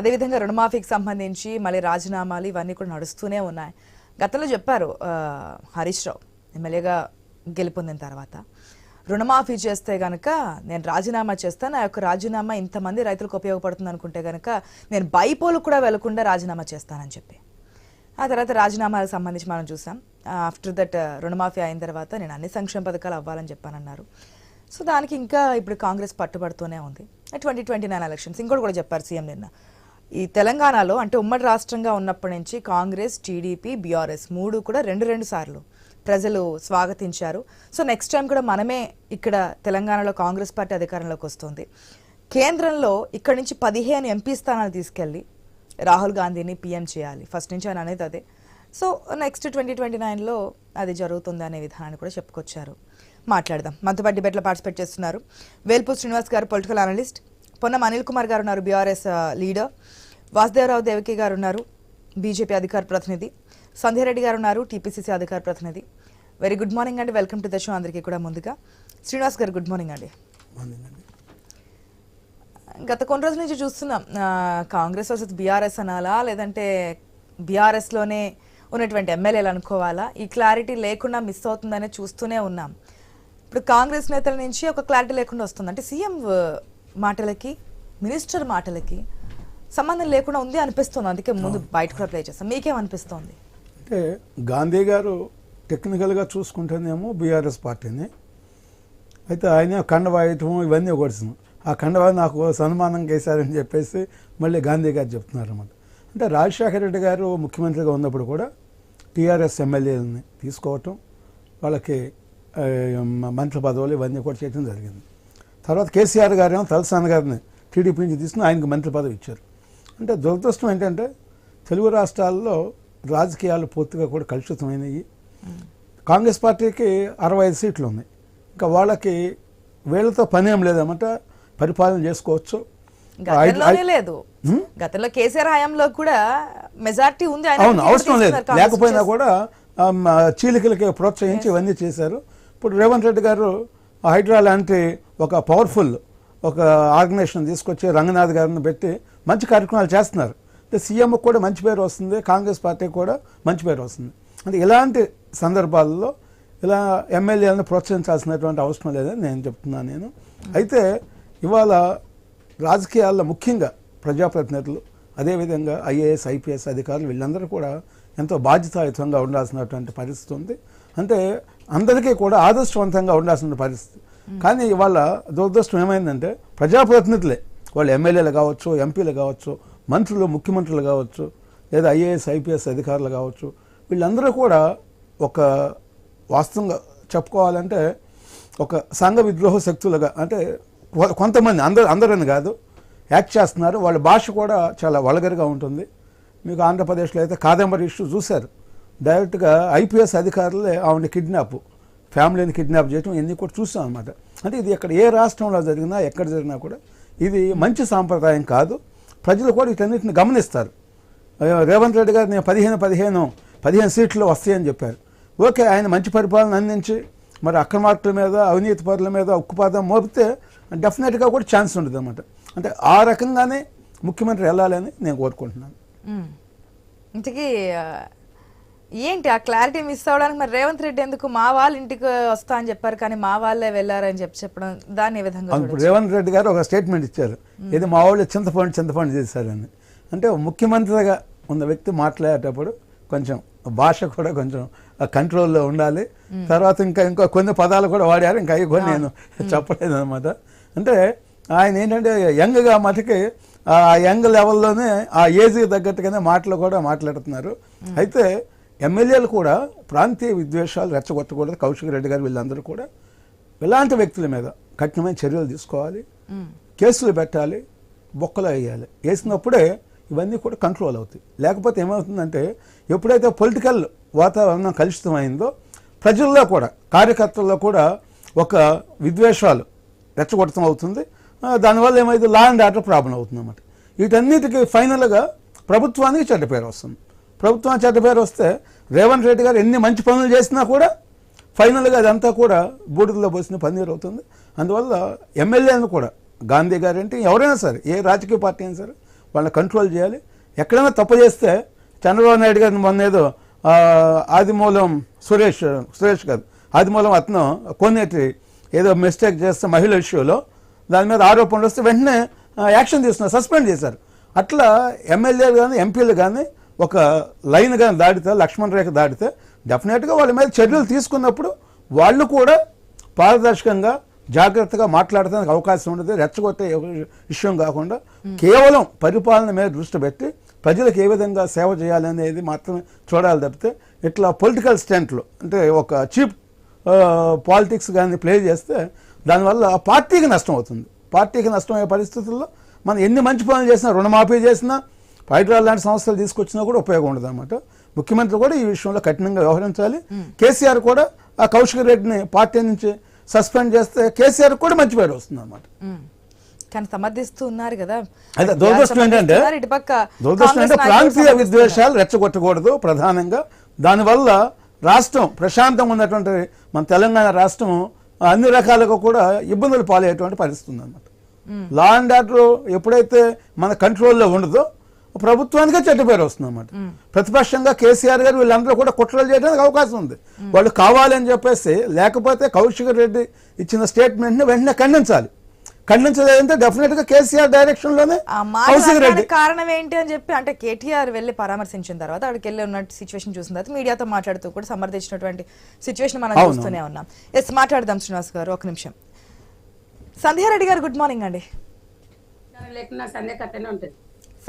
అదేవిధంగా రుణమాఫీకి సంబంధించి మళ్ళీ రాజీనామాలు ఇవన్నీ కూడా నడుస్తూనే ఉన్నాయి. గతంలో చెప్పారు హరీష్ రావు ఎమ్మెల్యేగా గెలుపొందిన తర్వాత. రుణమాఫీ చేస్తే గనక నేను రాజీనామా చేస్తాను నా యొక్క రాజీనామా ఇంతమంది రైతులకు ఉపయోగపడుతుంది అనుకుంటే గనక నేను బైపోలు కూడా వెళ్ళకుండా రాజీనామా చేస్తానని చెప్పి. ఆ తర్వాత రాజీనామాలకు సంబంధించి మనం చూసాం. ఆఫ్టర్ దట్ రుణమాఫీ అయిన తర్వాత నేను అన్ని సంక్షేమ పథకాలు అవ్వాలని చెప్పానన్నారు. సో దానికి ఇంకా ఇప్పుడు కాంగ్రెస్ పట్టుబడుతూనే ఉంది. ట్వంటీ ట్వంటీ నైన్ ఎలక్షన్స్ ఇంకోటి కూడా చెప్పారు సీఎం నిన్న. ఈ తెలంగాణలో అంటే ఉమ్మడి రాష్ట్రంగా ఉన్నప్పటి నుంచి కాంగ్రెస్ టీడీపీ బీఆర్ఎస్ మూడు కూడా రెండు రెండు సార్లు ప్రజలు స్వాగతించారు. సో నెక్స్ట్ టైం కూడా మనమే ఇక్కడ తెలంగాణలో కాంగ్రెస్ పార్టీ అధికారంలోకి వస్తుంది. కేంద్రంలో ఇక్కడ నుంచి పదిహేను ఎంపీ స్థానాలు తీసుకెళ్ళి రాహుల్ గాంధీని పీఎం చేయాలి. ఫస్ట్ నుంచి ఆయన అనేది అదే. సో నెక్స్ట్ ట్వంటీ ట్వంటీ నైన్లో అది జరుగుతుంది అనే విధానాన్ని కూడా చెప్పుకొచ్చారు. మాట్లాడదాం. మనతో డిబేట్లో పార్టిసిపేట్ చేస్తున్నారు వేల్పూర్ శ్రీనివాస్ గారు పొలిటికల్ అనలిస్ట్. పొన్నం అనిల్ కుమార్ గారు ఉన్నారు బీఆర్ఎస్ లీడర్. వాసుదేవరావు దేవకి గారు ఉన్నారు బీజేపీ అధికార ప్రతినిధి. సంధ్యారెడ్డి గారు ఉన్నారు టీపీసీసీ అధికార ప్రతినిధి. వెరీ గుడ్ మార్నింగ్ అండి వెల్కమ్ టు ద షో అందరికీ కూడా ముందుగా. శ్రీనివాస్ గారు గుడ్ మార్నింగ్ అండి. గత కొన్ని రోజుల నుంచి చూస్తున్నాం కాంగ్రెస్ వర్సెస్ బీఆర్ఎస్ అనాలా లేదంటే బీఆర్ఎస్లోనే ఉన్నటువంటి ఎమ్మెల్యేలు అనుకోవాలా? ఈ క్లారిటీ లేకుండా మిస్ అవుతుందనే చూస్తూనే ఉన్నాం. ఇప్పుడు కాంగ్రెస్ నేతల నుంచి ఒక క్లారిటీ లేకుండా వస్తుంది. అంటే సీఎం మాటలకి మినిస్టర్ మాటలకి సంబంధం లేకుండా ఉంది అనిపిస్తుంది. అందుకే ముందు బయట కూడా ప్లే చేస్తాం. మీకేమనిపిస్తోంది అంటే గాంధీ గారు టెక్నికల్గా చూసుకుంటేనేమో బీఆర్ఎస్ పార్టీని. అయితే ఆయన కండవాయటం ఇవన్నీ కొడుతున్నాం ఆ కండవా నాకు సన్మానం చేశారని చెప్పేసి మళ్ళీ గాంధీ గారు చెప్తున్నారు అన్నమాట అంటే రాజశేఖర రెడ్డి గారు ముఖ్యమంత్రిగా ఉన్నప్పుడు కూడా టీఆర్ఎస్ ఎమ్మెల్యేలని తీసుకోవటం వాళ్ళకి మంత్రి పదవులు ఇవన్నీ కూడా చేయడం జరిగింది. తర్వాత కేసీఆర్ గారు ఏమో తలసాని గారిని టీడీపీ నుంచి తీసుకుని ఆయనకు మంత్రి పదవి ఇచ్చారు. అంటే దురదృష్టం ఏంటంటే తెలుగు రాష్ట్రాల్లో రాజకీయాలు పూర్తిగా కూడా కలుషితమైనవి కాంగ్రెస్ పార్టీకి అరవై ఐదు సీట్లు ఉన్నాయి. ఇంకా వాళ్ళకి వీళ్ళతో పని ఏం లేదన్నమాట పరిపాలన చేసుకోవచ్చు. గతంలోనే లేదు? గతంలో కేసీఆర్ హయాంలో కూడా మెజారిటీ ఉంది అవును అవసరం లేదు. లేకపోయినా. కూడా చీలికలకి ప్రోత్సహించి ఇవన్నీ చేశారు. ఇప్పుడు రేవంత్ రెడ్డి గారు హైడ్రా లాంటి ఒక పవర్ఫుల్ ఒక ఆర్గనైజేషన్ తీసుకొచ్చి రంగనాథ్ గారిని పెట్టి మంచి కార్యక్రమాలు చేస్తున్నారు. అంటే సీఎం కూడా మంచి పేరు వస్తుంది కాంగ్రెస్ పార్టీకి కూడా మంచి పేరు వస్తుంది. అంటే ఇలాంటి సందర్భాల్లో ఇలా ఎమ్మెల్యేలను ప్రోత్సహించాల్సినటువంటి అవసరం లేదని నేను చెప్తున్నాను నేను. అయితే ఇవాళ రాజకీయాల్లో ముఖ్యంగా ప్రజాప్రతినిధులు అదేవిధంగా ఐఏఎస్ ఐపీఎస్ అధికారులు వీళ్ళందరూ కూడా ఎంతో బాధ్యతాయుతంగా ఉండాల్సినటువంటి పరిస్థితి ఉంది. అంటే అందరికీ కూడా ఆదర్శవంతంగా ఉండాల్సిన పరిస్థితి. కానీ ఇవాళ దురదృష్టం ఏమైందంటే ప్రజాప్రతినిధులే. వాళ్ళు ఎమ్మెల్యేలు కావచ్చు ఎంపీలు కావచ్చు మంత్రులు ముఖ్యమంత్రులు కావచ్చు లేదా ఐఏఎస్ ఐపీఎస్ అధికారులు కావచ్చు వీళ్ళందరూ కూడా ఒక వాస్తవంగా చెప్పుకోవాలంటే ఒక సంఘ విద్రోహ శక్తులుగా అంటే కొ- కొంతమంది అందరు అందరని కాదు యాక్ట్ చేస్తున్నారు. వాళ్ళ భాష కూడా చాలా వలగరిగా ఉంటుంది. మీకు ఆంధ్రప్రదేశ్లో అయితే కాదంబరి ఇష్యూ చూశారు. డైరెక్ట్గా ఐపీఎస్ అధికారులే ఆవిడ కిడ్నాప్ ఫ్యామిలీని కిడ్నాప్ చేయటం ఇవన్నీ కూడా చూసాం అనమాట అంటే ఇది ఎక్కడ ఏ రాష్ట్రంలో జరిగినా ఎక్కడ జరిగినా కూడా ఇది మంచి సాంప్రదాయం కాదు. ప్రజలు కూడా వీటన్నిటిని గమనిస్తారు. రేవంత్ రెడ్డి గారు నేను పదిహేను పదిహేను పదిహేను సీట్లు వస్తాయని చెప్పారు. ఓకే ఆయన మంచి పరిపాలన అందించి మరి అక్రమార్కుల మీద అవినీతి పరుల మీద ఉక్కుపాదం మోపితే డెఫినెట్గా కూడా ఛాన్స్ ఉంటుంది అనమాట అంటే ఆ రకంగానే ముఖ్యమంత్రి వెళ్ళాలని నేను కోరుకుంటున్నాను. ఇంతకీ ఏంటి ఆ క్లారిటీ మిస్ అవడానికి మరి రేవంత్ రెడ్డి ఎందుకు మా వాళ్ళ ఇంటికి వస్తా అని చెప్పారు కానీ మా వాళ్ళే వెళ్ళారని చెప్పి చెప్పడం దాన్ని ఏ విధంగా? రేవంత్ రెడ్డి గారు ఒక స్టేట్మెంట్ ఇచ్చారు. ఇది మా వాళ్ళు చింతపండు చింతపండు చేశారని. అంటే ముఖ్యమంత్రిగా ఉన్న వ్యక్తి మాట్లాడేటప్పుడు కొంచెం భాష కూడా కొంచెం కంట్రోల్లో ఉండాలి. తర్వాత ఇంకా ఇంకా కొన్ని పదాలు కూడా వాడారు. ఇంకా అవి కూడా నేను చెప్పలేదు అనమాట అంటే ఆయన ఏంటంటే యంగ్గా మటుకి ఆ యంగ్ లెవెల్లోనే ఆ ఏజ్కి తగ్గట్టుగానే మాటలు కూడా మాట్లాడుతున్నారు. అయితే ఎమ్మెల్యేలు కూడా ప్రాంతీయ విద్వేషాలు రెచ్చగొట్టకూడదు. కౌశిక్ రెడ్డి గారు వీళ్ళందరూ కూడా ఇలాంటి వ్యక్తుల మీద కఠినమైన చర్యలు తీసుకోవాలి. కేసులు పెట్టాలి. బొక్కలు వేయాలి. వేసినప్పుడే ఇవన్నీ కూడా కంట్రోల్ అవుతాయి. లేకపోతే ఏమవుతుందంటే ఎప్పుడైతే పొలిటికల్ వాతావరణం కలుషితమైందో ప్రజల్లో కూడా కార్యకర్తల్లో కూడా ఒక విద్వేషాలు రెచ్చగొట్టడం అవుతుంది. దానివల్ల ఏమైతే లా అండ్ ఆర్డర్ ప్రాబ్లం అవుతుంది అన్నమాట వీటన్నిటికీ ఫైనల్గా ప్రభుత్వానికి చెడ్డ పేరు వస్తుంది. ప్రభుత్వం చెడ్డ పేరు వస్తే రేవంత్ రెడ్డి గారు ఎన్ని మంచి పనులు చేసినా కూడా ఫైనల్గా అదంతా కూడా బూడిదలో పోసిన పన్నీరు అవుతుంది. అందువల్ల ఎమ్మెల్యేలను కూడా గాంధీ గారు ఏంటి ఎవరైనా సరే ఏ రాజకీయ పార్టీ అయినా సరే వాళ్ళని కంట్రోల్ చేయాలి. ఎక్కడైనా తప్పు చేస్తే చంద్రబాబు నాయుడు గారిని మొన్న ఏదో ఆదిమూలం సురేష్ సురేష్ గారు ఆదిమూలం అతను కొన్నేటి ఏదో మిస్టేక్ చేస్తే మహిళ ఇష్యూలో దాని మీద ఆరోపణలు వస్తే వెంటనే యాక్షన్ తీసుకున్నారు సస్పెండ్ చేశారు. అట్లా ఎమ్మెల్యేలు కానీ ఎంపీలు కానీ ఒక లైన్ కానీ దాటితే లక్ష్మణ్ రేఖ దాటితే డెఫినెట్గా వాళ్ళ మీద చర్యలు తీసుకున్నప్పుడు వాళ్ళు కూడా పారదర్శకంగా జాగ్రత్తగా మాట్లాడటానికి అవకాశం ఉండదు. రెచ్చగొట్టే విషయం కాకుండా కేవలం పరిపాలన మీద దృష్టి పెట్టి ప్రజలకు ఏ విధంగా సేవ చేయాలనేది మాత్రమే చూడాలి తప్పితే ఇట్లా పొలిటికల్ స్టెంట్లు అంటే ఒక చీప్ పాలిటిక్స్ కానీ ప్లే చేస్తే దానివల్ల ఆ పార్టీకి నష్టం అవుతుంది. పార్టీకి నష్టమయ్యే పరిస్థితుల్లో మనం ఎన్ని మంచి పనులు చేసినా రుణమాఫీ చేసినా హైడ్రాల్ లాంటి సంస్థలు తీసుకొచ్చినా కూడా ఉపయోగం ఉండదు అనమాట ముఖ్యమంత్రి కూడా ఈ విషయంలో కఠినంగా వ్యవహరించాలి. కేసీఆర్ కూడా ఆ కౌశిక్ రెడ్డిని పార్టీ నుంచి సస్పెండ్ చేస్తే కేసీఆర్ కూడా మంచి పేరు వస్తుంది అనమాట. కానీ సమర్థిస్తూ ఉన్నారు కదా. అయితే దురదృష్టం ఏంటంటే దురదృష్టం అంటే ప్రాంతీయ విద్వేషాలు రెచ్చగొట్టకూడదు ప్రధానంగా. దానివల్ల రాష్ట్రం ప్రశాంతంగా ఉన్నటువంటి మన తెలంగాణ రాష్ట్రం అన్ని రకాలుగా కూడా ఇబ్బందులు పాలయ్యేటువంటి పరిస్థితి ఉందన్నమాట. లా అండ్ ఆర్డర్ ఎప్పుడైతే మన కంట్రోల్లో ఉండదో ప్రభుత్వానికే చెడ్డ పేరు వస్తుంది అన్నమాట. ప్రతిపక్షంగా కేసీఆర్ గారు వీళ్ళందరూ కూడా కుట్రలు చేయడానికి అవకాశం ఉంది. వాళ్ళు కావాలని చెప్పేసి లేకపోతే కౌశిక్ రెడ్డి ఇచ్చిన స్టేట్మెంట్ని వెంటనే ఖండించాలి. ఖండించలేదంటే డెఫినెట్గా కేసీఆర్ డైరెక్షన్లోనే కౌశిక్ రెడ్డి. కారణం ఏంటి అని చెప్పి అంటే కేటీఆర్ వెళ్ళి పరామర్శించిన తర్వాత అక్కడికి వెళ్ళి ఉన్న సిచ్యువేషన్ చూసిన తర్వాత మీడియాతో మాట్లాడుతూ కూడా సమర్థించినటువంటి సిచ్యువేషన్ మనం. చూస్తూనే ఉన్నాం. ఎస్ మాట్లాడదాం శ్రీనివాస్ గారు ఒక నిమిషం. సంధ్యారెడ్డి గారు గుడ్ మార్నింగ్ అండి. లేకున్నా సందే కట్టనే ఉంటుంది.